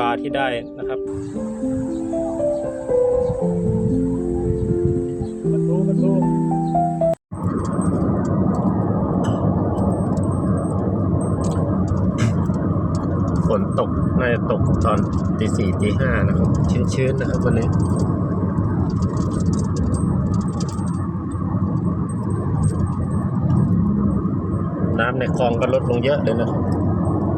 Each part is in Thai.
ปลาที่ได้นะครับประตูประตูฝนตกน่าจะตกตอนตีสี่ตีห้านะครับ ชื้นๆนะครับวันนี้น้ำในคลองก็ลดลงเยอะเลยนะครับ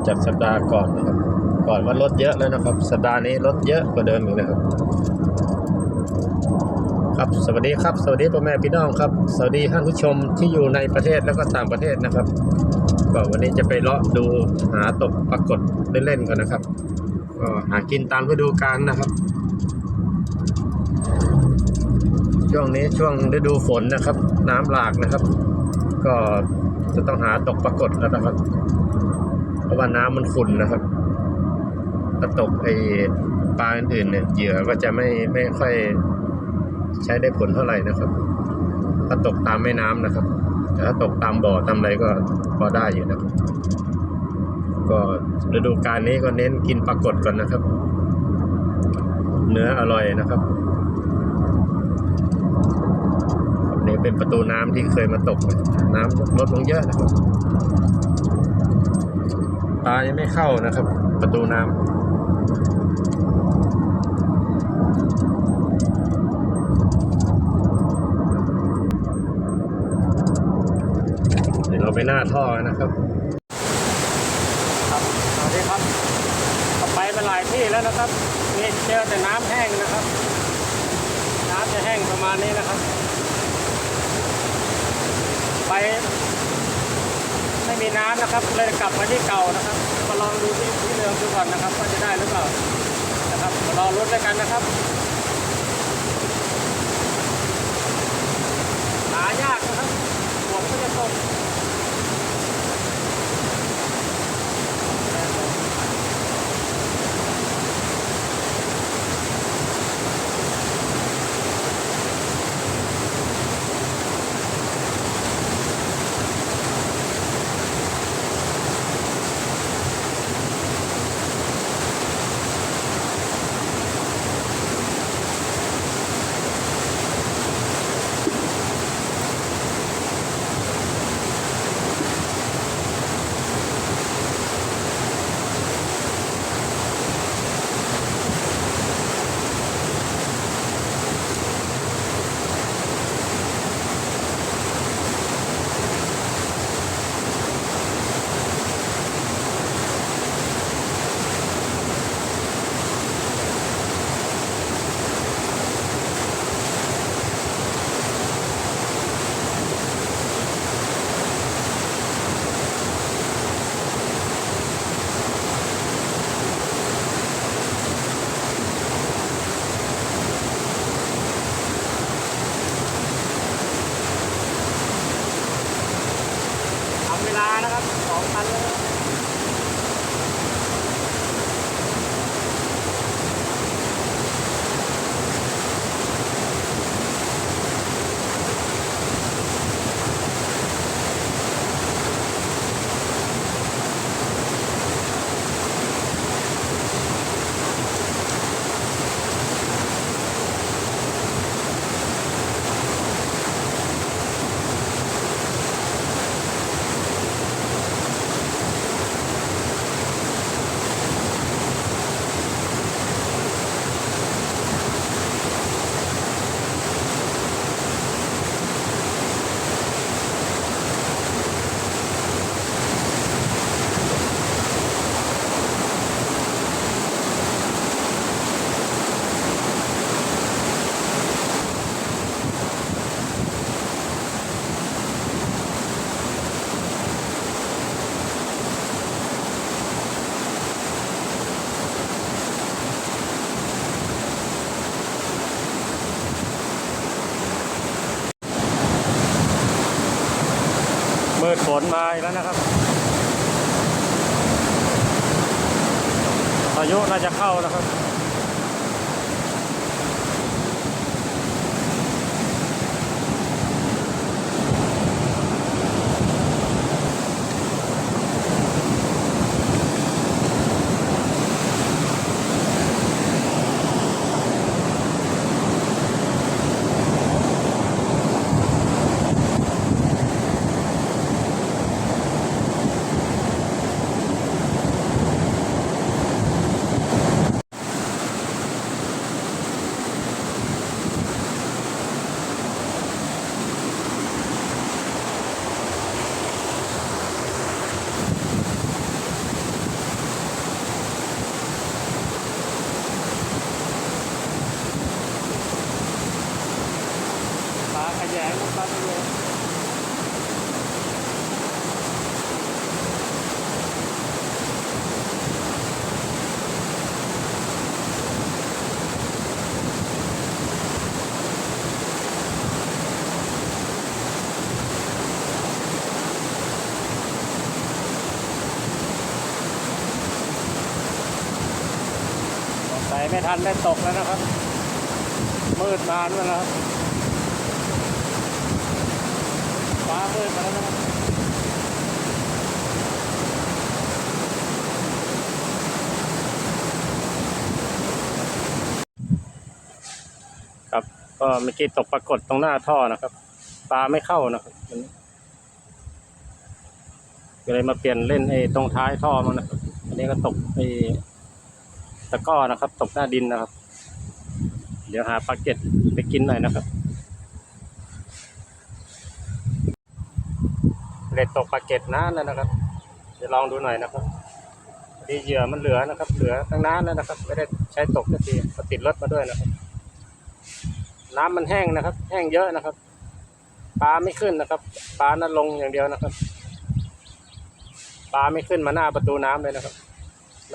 จากสัปดาห์ก่อนนะครับ ก่อนว่าลดเยอะแล้วนะครับ สัปดาห์นี้ลดเยอะกว่าเดิมอีกนะครับ ครับสวัสดีครับสวัสดีพ่อแม่พี่น้องครับ สวัสดีท่านผู้ชมที่อยู่ในประเทศแล้วก็ต่างประเทศนะครับก็วันนี้จะไปเลาะดูหาตกปรากฏเล่นๆก่อนนะครับก็หากินตามฤดูกาลนะครับ ช่วงนี้ช่วงฤดูฝนนะครับ น้ำหลากนะครับ ก็จะต้องหาตกปรากฏแล้วนะครับ เพราะว่าน้ำมันขุ่นนะครับ ถ้าตกไอปลาอื่นๆเนี่ยเหยื่อก็จะไม่ไม่ค่อยใช้ได้ผลเท่าไหร่นะครับ ถ้าตกตามแม่น้ำนะครับ แต่ถ้าตกตามบ่อตามอะไรก็พอได้อยู่นะครับ ก็ฤดูกาลนี้ก็เน้นกินปลากดก่อนนะครับ เนื้ออร่อยนะครับนี่เป็นประตูน้ำที่เคยมาตก น้ำลดลงเยอะนะครับปลายังไม่เข้านะครับ ประตูน้ำเดี๋ยวเรา ไปหน้าท่อนะครับ ครับสวัสดีครับไปมาหลายที่แล้วนะครับนี่เจอแต่น้ำแห้งนะครับ น้ำจะแห้งประมาณนี้นะครับ ไปไม่มีน้ำนะครับ เลยกลับมาที่เก่านะครับมาลองดูที่ที่เดิมดูก่อนนะครับว่าจะได้หรือเปล่านะครับมารอรุ้นด้วยกันนะครับ นมาอีกแล้วนะครับพายุน่าจะเข้านะครับ แยงลงไปเลยไม่ทันได้ตกแล้วนะครับ มืดนานแล้วนะครับ ฟ้ามืดมาแล้วนะครับก็เมื่อกี้ตกปรากฏตรงหน้าท่อนะครับปลาไม่เข้านะครับวันนี้ก็เลยมาเปลี่ยนเล่นไอ้ตรงท้ายท่อมันนะครับอันนี้ก็ตกไอ้ตะก้อนะครับ ตกหน้าดินนะครับ เดี๋ยวหาปลาเก็ตไปกินหน่อยนะครับ เล็ดตกปลาเก็ตนานแล้วนะครับ เดี๋ยวลองดูหน่อยนะครับดีเหยื่อมันเหลือนะครับ เหลือตั้งนานแล้วนะครับ ไม่ได้ใช้ตกสักทีก็ติดรถมาด้วยนะครับ น้ำมันแห้งนะครับ แห้งเยอะนะครับปลาไม่ขึ้นนะครับปลานั้นลงอย่างเดียวนะครับปลาไม่ขึ้นมาหน้าประตูน้ำเลยนะครับ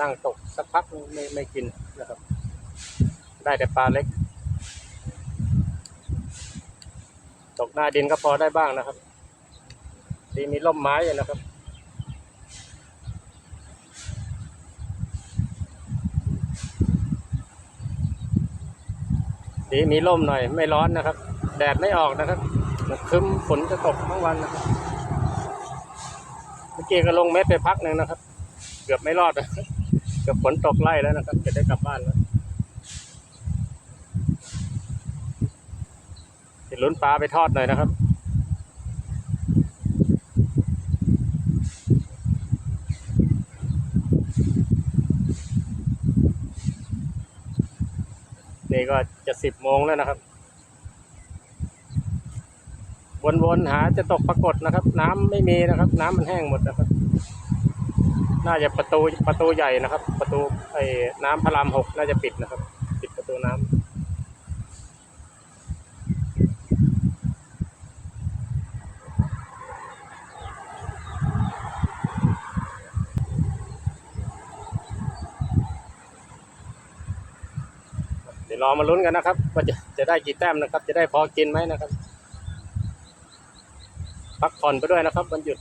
นั่งตกสักพักไม่ไม่กินนะครับ ได้แต่ปลาเล็ก ตกหน้าดินก็พอได้บ้างนะครับ ดีมีร่มไม้อยู่นะครับ ดีมีร่มหน่อย ไม่ร้อนนะครับ แดดไม่ออกนะครับคึ้มฝนจะตกทั้งวันนะครับเมื่อกี้ก็ลงเม็ดไปพักหนึ่งนะครับ เกือบไม่รอดนะเกือบฝนตกไล่แล้วนะครับ จะได้กลับบ้านแล้วจะลุ้นปลาไปทอดหน่อยนะครับ นี่ก็จะสิบโมงแล้วนะครับ วนๆหาจะตกปรากฏนะครับ น้ำไม่มีนะครับ น้ำมันแห้งหมดนะครับ น่าจะประตูประตูใหญ่นะครับ ประตูไอ้น้ำพระรามหกน่าจะปิดนะครับ ปิดประตูน้ำ รอมาลุ้นกันนะครับว่าจะจะได้กี่แต้มนะครับ จะได้พอกินไหมนะครับ พักผ่อนไปด้วยนะครับวันหยุด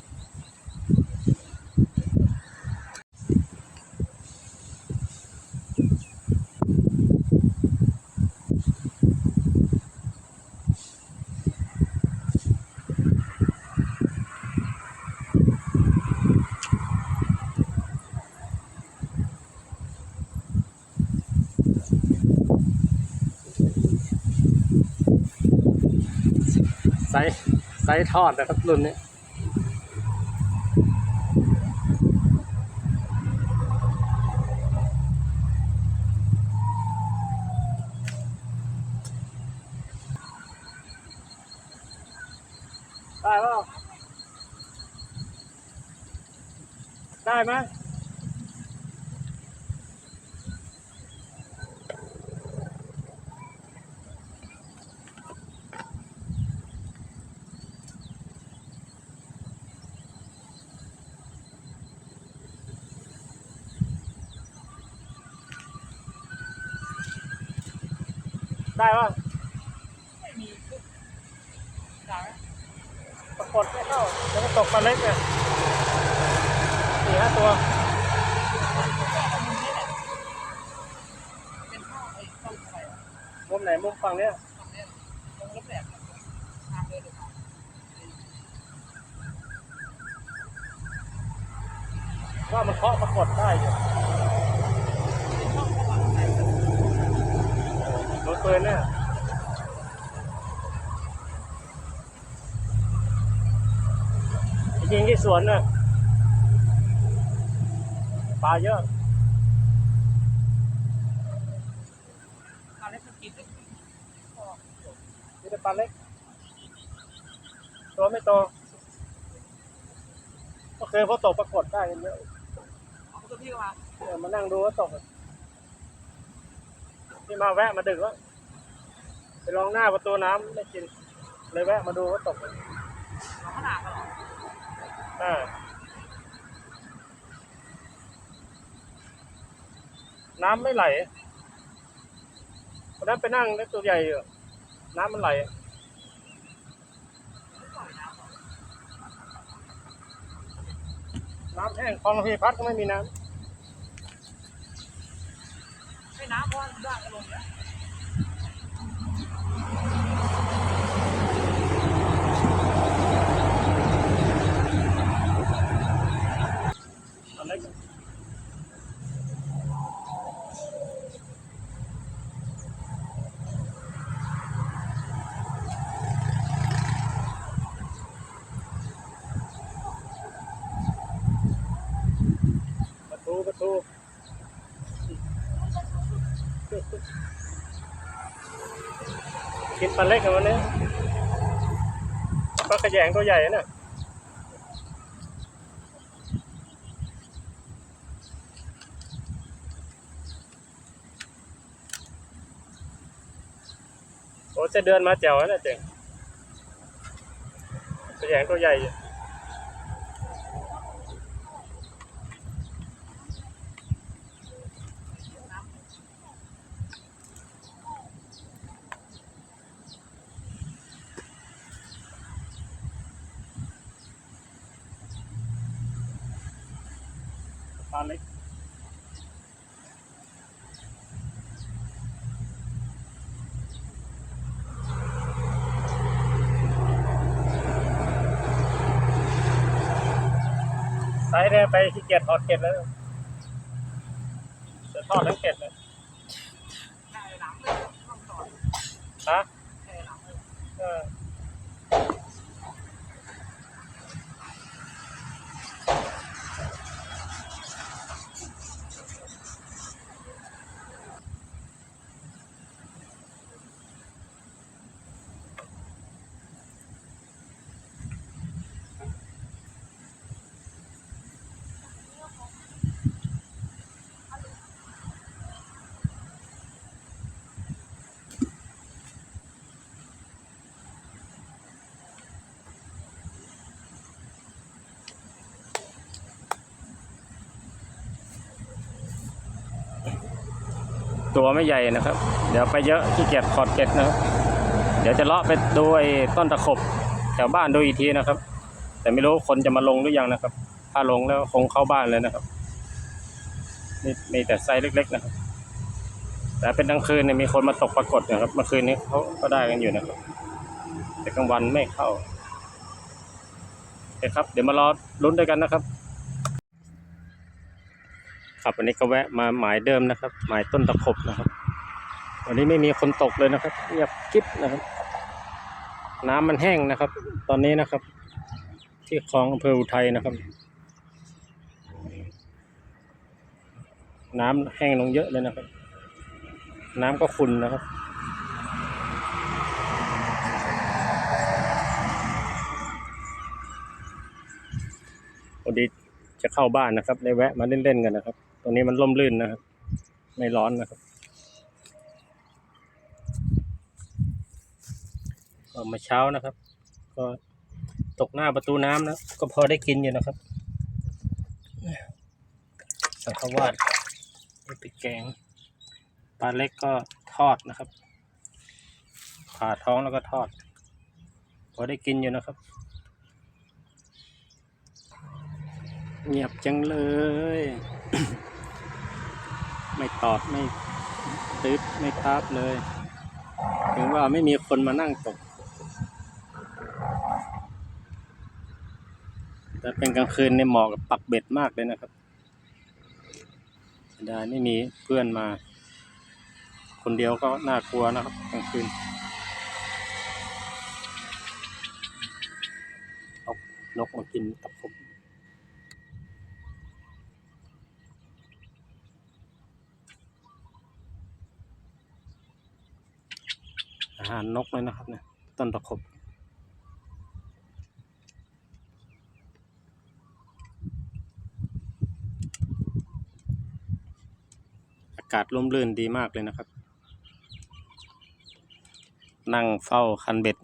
ไซส์ ไซส์ทอดนะครับรุ่นนี้ได้เปล่าได้ไหมได้ป่ะปรากฏไม่เข้าแล้วก็ตกปลาเล็กเนี่ยสี่ห้าตัว มุมไหนมุมฝั่งเนี้ย ว่ามันเคาะปรากฏได้อยู่โดนปืนเนี่ยยิงที่สวนน่ะปลาเยอะปลาเล็กมันี่เป็นปลาเล็ก ตัวไม่โตก็เคยพอตกปรากฏได้กันเยอะ เนี่ยมานั่งดูว่าตกอะนี่มาแวะมาดึกแล้วไปลองหน้าประตูน้ำไม่กิน เลยแวะมาดูว่าตกอ่าน้ำไม่ไหลวันนั้นไปนั่งในตัวใหญ่อยู่น้ำมันไหลน้ำแห้งคลองพีพัดก็ไม่มีน้ให้น้ำ เพราะว่าด่างก็ลงแล้ว อะไรกันประตูประตูกิน ปลาเล็กกันวันนี้ปลากระแยงตัวใหญ่นะ่ะโอ้จะเดินมาแจ๋วนะเจ๋งกระแยงตัวใหญ่ ไปเนี่ยไปขี้เกียจถอดเก็ดแล้วจะทอดทั้งเก็ดเลย แค่หลังเลยต้องต่อ ฮะ แค่หลังเลย เออ ตัวไม่ใหญ่นะครับ เดี๋ยวไปเยอะขี้เกียจขอดเก็ดนะครับเดี๋ยวจะเลาะไปดูไอ้ต้นตะขบแถวบ้านดูอีกทีนะครับ แต่ไม่รู้คนจะมาลงหรือยังนะครับ ถ้าลงแล้วคงเข้าบ้านเลยนะครับนี่มีแต่ไซส์เล็ก ๆ นะครับ แต่เป็นกลางคืนเนี่ยมีคนมาตกปรากฏนะครับเมื่อคืนนี้เขาก็ได้กันอยู่นะครับ แต่กลางวันไม่เข้าโอเคครับ เดี๋ยวมารอลุ้นด้วยกันนะครับ ครับวันนี้ก็แวะมาหมายเดิมนะครับ หมายต้นตะขบนะครับ วันนี้ไม่มีคนตกเลยนะครับเงียบกิ๊บนะครับ น้ำมันแห้งนะครับ ตอนนี้นะครับ ที่คลองอำเภออุทัยนะครับ น้ำแห้งลงเยอะเลยนะครับ น้ำก็ขุ่นนะครับพอดีจะเข้าบ้านนะครับเลยแวะมาเล่นๆกันนะครับ รงนี้มันร่มรื่นนะครับ ไม่ร้อนนะครับก็มาเช้านะครับ ก็ตกหน้าประตูน้ำนะ ก็พอได้กินอยู่นะครับ สังขวาดนี่ไปแกงปลาเล็กก็ทอดนะครับผ่าท้องแล้วก็ทอด พอได้กินอยู่นะครับ เงียบจังเลย ไม่ตอบไม่ตึ๊บไม่ทับเลย ถึงว่าไม่มีคนมานั่งตก แต่เป็นกลางคืนในยเหมาะกับปักเบ็ดมากเลยนะครับเสียดาไม่มีเพื่อนมา คนเดียวก็น่ากลัวนะครับกลางคืนเอานกมากินตะขบ หารนกเลยนะครับเนี่ยต้นตะขบอากาศร่มรื่นดีมากเลยนะครับ นั่งเฝ้าคันเบ็ด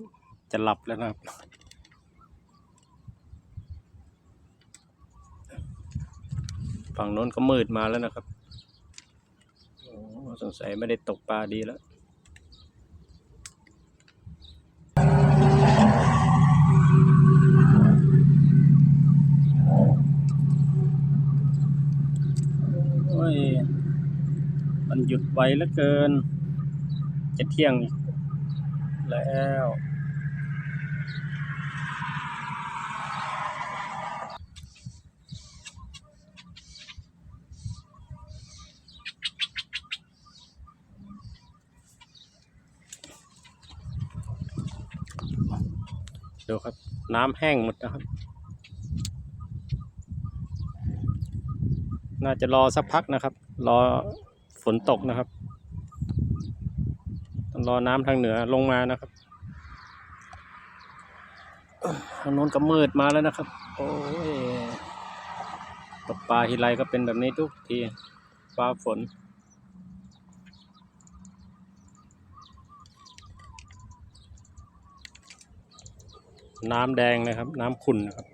จะหลับแล้วนะครับ ฝั่งโน้นก็มืดมาแล้วนะครับสงสัยไม่ได้ตกปลาดีแล้ว โอ้ย ไป มันหยุดไวเหลือเกิน จะเที่ยงอีกแล้ว ดูครับ น้ำแห้งหมดนะครับ น่าจะรอสักพักนะครับ รอ ฝนตกนะครับต้องรอน้ำทางเหนือลงมานะครับทางโน้นก็มืดมาแล้วนะครับ โอ้ยตกปลาทีไรก็เป็นแบบนี้ทุกทีฟ้าฝน น้ำแดงนะครับ น้ำขุ่นนะครับ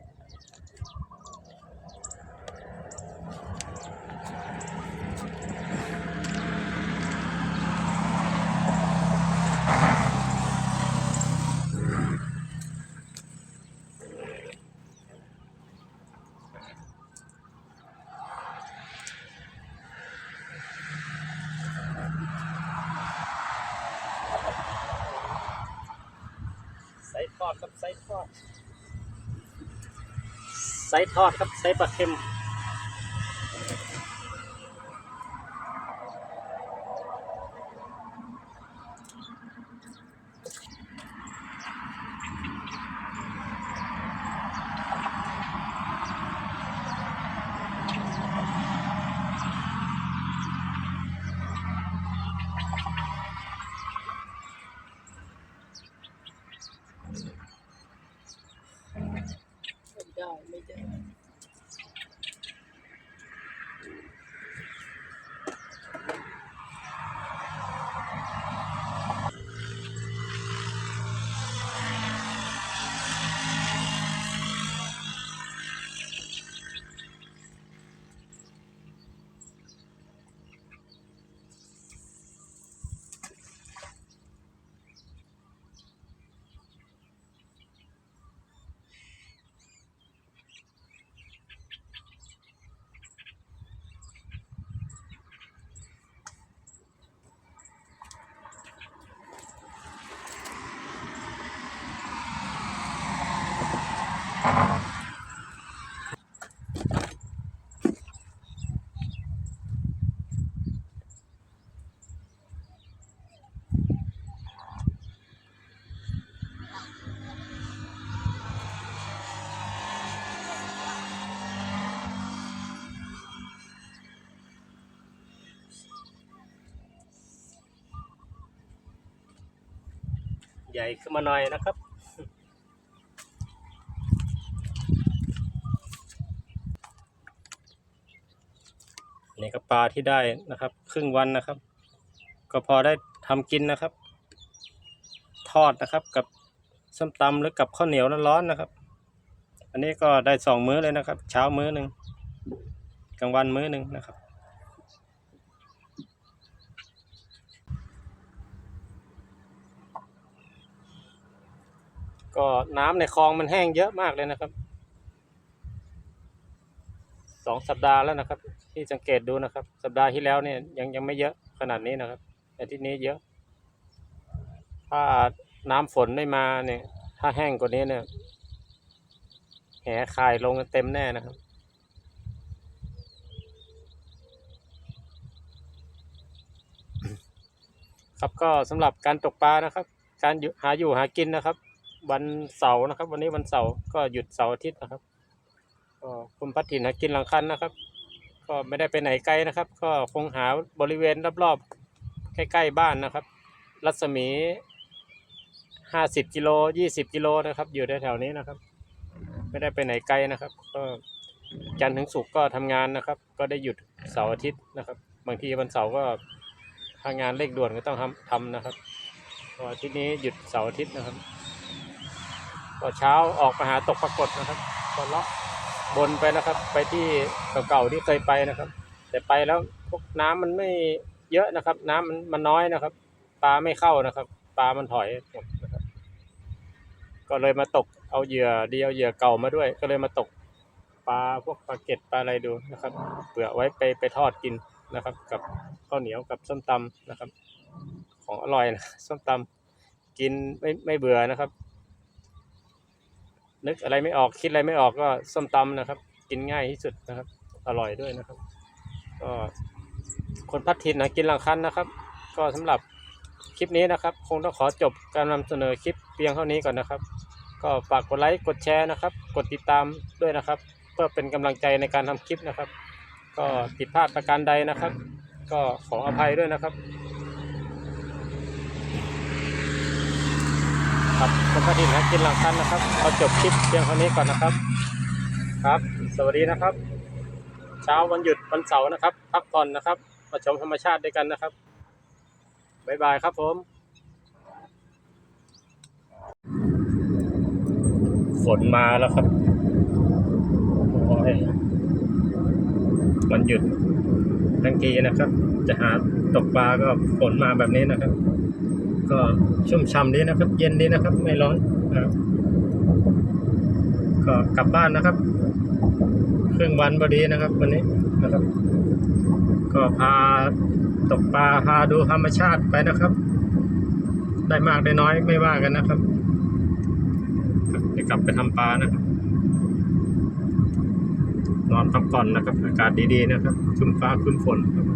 ไซส์ทอดครับไซส์ทอดไซส์ ทอดครับใส่ปลาเค็ม ใหญ่ขึ้นมาหน่อยนะครับ นี่ก็ปลาที่ได้นะครับ ครึ่งวันนะครับ ก็พอได้ทำกินนะครับ ทอดนะครับกับส้มตำหรือกับข้าวเหนียวร้อนๆนะครับ อันนี้ก็ได้สองมื้อเลยนะครับ เช้ามื้อหนึ่งกลางวันมื้อหนึ่งนะครับ ก็น้ำในคลองมันแห้งเยอะมากเลยนะครับสองสัปดาห์แล้วนะครับ ที่สังเกตดูนะครับ สัปดาห์ที่แล้วเนี่ยยังยังไม่เยอะขนาดนี้นะครับ แต่ที่นี้เยอะ ถ้าน้ำฝนไม่มาเนี่ย ถ้าแห้งกว่านี้เนี่ยแหคายลงกันเต็มแน่นะครับครับก็สำหรับการตกปลานะครับ การหาอยู่หากินนะครับ วันเสาร์นะครับ วันนี้วันเสาร์ก็หยุดเสาร์อาทิตย์นะครับก็คุณพัฒถินหากินหลังคันนะครับ ก็ไม่ได้ไปไหนไกลนะครับ ก็คงหาบริเวณรอบๆใกล้ๆบ้านนะครับ รัศมีห้าสิบกิโลยี่สิบกิโลนะครับ อยู่แถวๆนี้นะครับ ไม่ได้ไปไหนไกลนะครับ ก็จันทร์ถึงศุกร์ก็ทำงานนะครับ ก็ได้หยุดเสาร์อาทิตย์นะครับ บางทีวันเสาร์ก็ทางานเร่งด่วนก็ต้องทำทำนะครับอาที่นี้หยุดเสาร์อาทิตย์นะครับ ก็เช้าออกมาหาตกปรากฏนะครับก็เลาะบนไปนะครับ ไปที่เก่าๆที่เคยไปนะครับ แต่ไปแล้วพวกน้ำมันไม่เยอะนะครับ น้ำมันมันน้อยนะครับ ปลาไม่เข้านะครับ ปลามันถอยหมดนะครับ ก็เลยมาตกเอาเหยื่อเดียวเหยื่อเก่ามาด้วย ก็เลยมาตกปลาพวกปลาเก็ดปลาอะไรดูนะครับเผื่อไว้ไปไปทอดกินนะครับ กับข้าวเหนียวกับส้มตำนะครับ ของอร่อยนะส้มตำกินไม่ไม่เบื่อนะครับ นึกอะไรไม่ออกคิดอะไรไม่ออกก็ส้มตำนะครับ กินง่ายที่สุดนะครับ อร่อยด้วยนะครับ ก็คนพัดถิ่นนะกินหลังคันนะครับ ก็สำหรับคลิปนี้นะครับ คงต้องขอจบการนำเสนอคลิปเพียงเท่านี้ก่อนนะครับ ก็ฝากกดไลค์กดแชร์นะครับ กดติดตามด้วยนะครับ เพื่อเป็นกำลังใจในการทำคลิปนะครับ ก็ผิดพลาดประการใดนะครับ ก็ขออภัยด้วยนะครับ ครับคนพัดถิ่นนะกินหลังคันนะครับเอาจบคลิปเพียงเท่านี้ก่อนนะครับ ครับ สวัสดีนะครับ เช้าวันหยุดวันเสาร์นะครับพักผ่อนนะครับมาชมธรรมชาติด้วยกันนะครับบ๊ายบายครับผม ฝนมาแล้วครับโอ้ยวันหยุดทั้งทีนะครับ จะหาตกปลาก็ฝนมาแบบนี้นะครับ ก็ชุ่มฉ่ำดีนะครับ เย็นดีนะครับ ไม่ร้อนครับก็กลับบ้านนะครับ เครึ่องวันพอดีนะครับ วันนี้นะครับ ก็พาตกปลาพาดูธรรมชาติไปนะครับ ได้มากได้น้อยไม่ว่ากันนะครับจะกลับไปทำปลานะครับนอนพักผ่อนนะครับ อากาศดีๆนะครับครึ้มฟ้าครึ้มฝนครับ